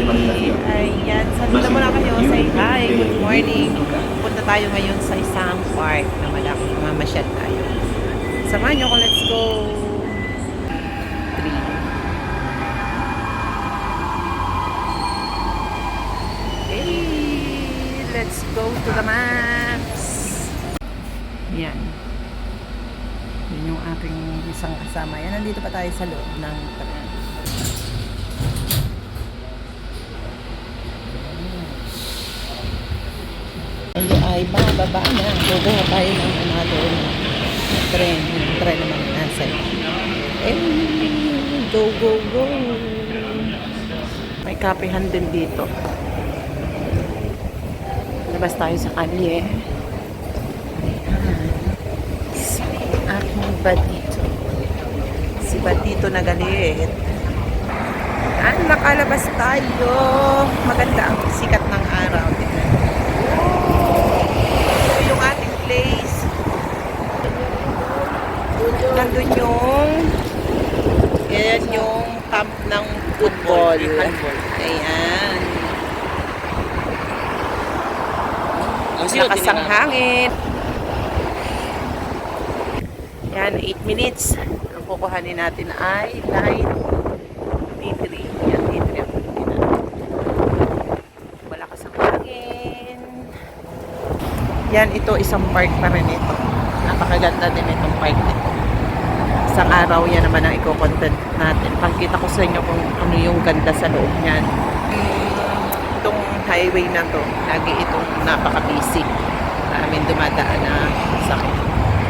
Ayan, sabi na muna kayo, say hi, good morning. Punta tayo ngayon sa isang park na malaki, mamasyal tayo. Samahan nyo ko, let's go. Three. Okay, let's go to the maps. Yan. Yan yung aking isang kasama. Yan, nandito pa tayo sa loob ng tren. Ay bababa na. Kukuha tayo ng another tren. Yung tren naman nasa. Eh, go, go, go. May kapihan din dito. Labas tayo sa kalye. Ayan. Si aking badito. Si badito na galit. Ah, nakalabas tayo. Maganda ang sikat ng araw. Tingnan mo. Ito yung ating place. Nandun yung yan yung camp ng football. Ayan. Lakas ang hangin. Yan, 8 minutes. Ang kukuhanin natin ay line T3. Yan, T3 ang kukuhanin natin. Malakas ang hangin. Yan, ito isang park pa rin ito. Napakaganda din itong park nito. Isang araw yan naman ang i-content natin. Pagkita ko sa inyo kung ano yung ganda sa loob niyan. Itong highway na to, lagi itong napaka-busy. Maraming dumadaan na sakit.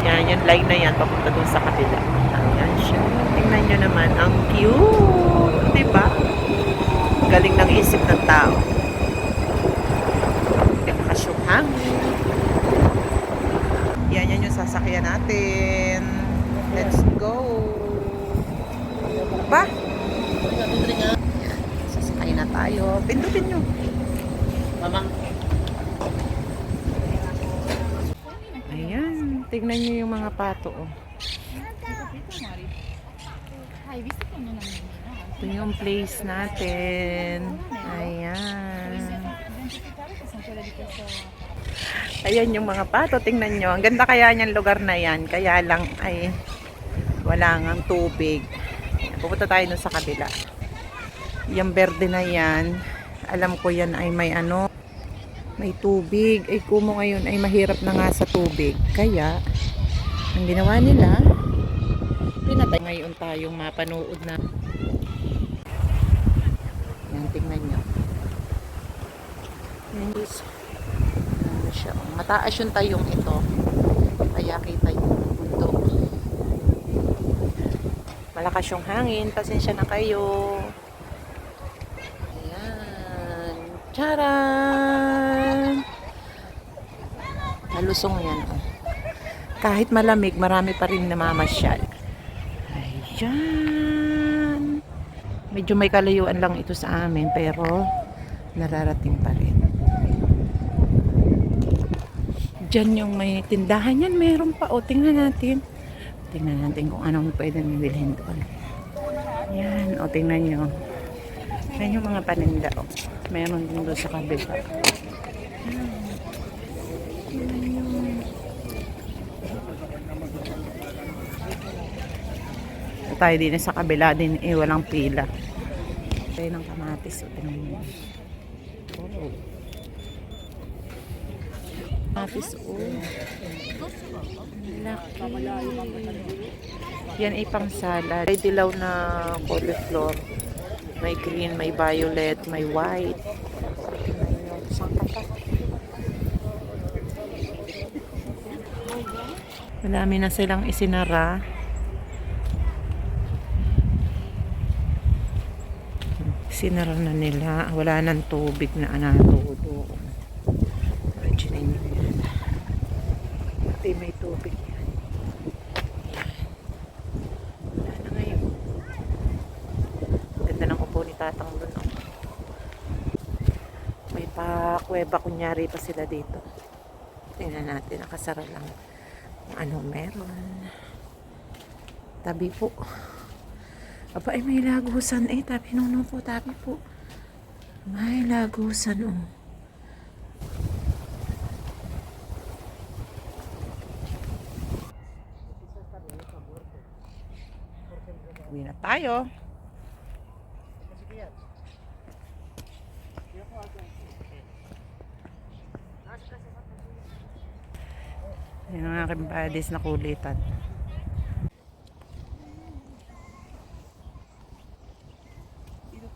Yan, yung line na yan, papunta dun sa kabila. Ayan siya. Tingnan nyo naman, ang cute! Diba? Galing ng isip ng tao. Yung hangin. Yan, yan yung sasakyan natin. Let's go! Ba? Sasakay na tayo. Pindutin nyo. Mama. Ayan, tignan nyo yung mga pato. Oh. Ito yung place natin. Ayan. Ayan yung mga pato, tingnan nyo. Ang ganda kaya niyan lugar na yan. Kaya lang ay wala ngang tubig. Pupunta tayo dun sa kabila. Yung berde na yan, alam ko yan ay may ano, may tubig. Ay kumo ngayon ay mahirap na nga sa tubig. Kaya, ang ginawa nila, pinatay. Ngayon tayong mapanood na. Yan, tingnan nyo. Yan is, ano. Mataas yung tayong ito. Kaya kita yung bundok. Malakas yung hangin. Pasensya na kayo. Ayan. Charan! Malusong yan. oh. Kahit malamig, marami pa rin namamasyal. Ayan. Medyo may kalayuan lang ito sa amin, pero nararating pa rin. Diyan yung may tindahan yan, meron pa. O, tingnan natin. Tingnan natin kung anong pwede bilhin doon. Yan, o, tingnan nyo. Yan yung mga paninda, o. Meron din doon sa kabila. Tayo din sa kabila din, eh, walang pila. Tayo ng kamatis, o, tingnan nyo. Oh. Kamatis, oh. Laki. Yan ay pang salad. May dilaw na cauliflower. May green, may violet, may white. Tingnan nyo. Madami na silang isinara. Sinara na nila. Wala nang tubig na anatulo. Imagine nyo yan. Pati may tubig yan. Wala na ngayon. Ganda ng upo ni Tatang doon. Oh. May pa kuweba kunyari pa sila dito. Tingnan natin. Nakasara lang. Ano meron. Tabi po. Aba, ay may lagusan. Eh, tabi nuno po. Tabi po. May lagusan oh. Uwi na tayo. Yan ang aking buddies na kulitan. Ito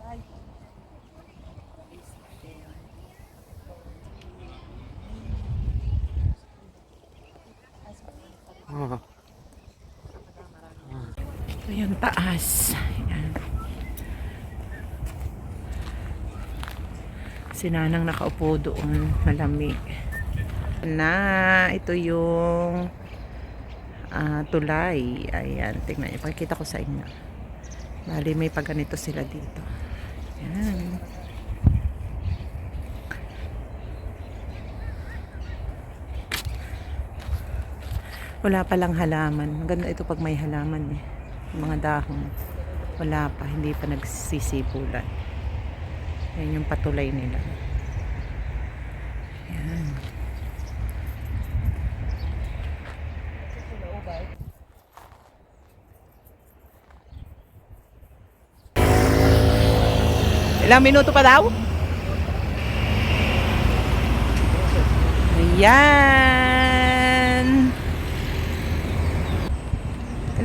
yung taas. Ayan. Sinanang nakaupo doon. Malamig. Na, ito yung ah, tulay. Ayan, tingnan niyo. Pakikita ko sa inyo. Bali, may paganito sila dito. Ayan. Wala pa lang halaman. Maganda ito pag may halaman eh. Mga dahon. Wala pa. Hindi pa nagsisipulan. Yan yung patulay nila. Yan. Ilang minuto pa daw? Ayan.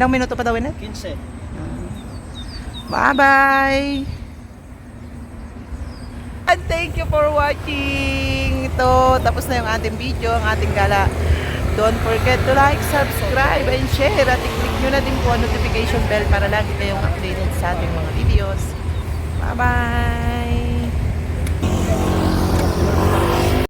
Ilang minuto pa daw, Inet? 15. Bye-bye! And thank you for watching! Ito, tapos na yung ating video, ang ating gala. Don't forget to like, subscribe, and share. At i-click nyo na din po ang notification bell para lagi kayong updated sa ating mga videos. Bye-bye!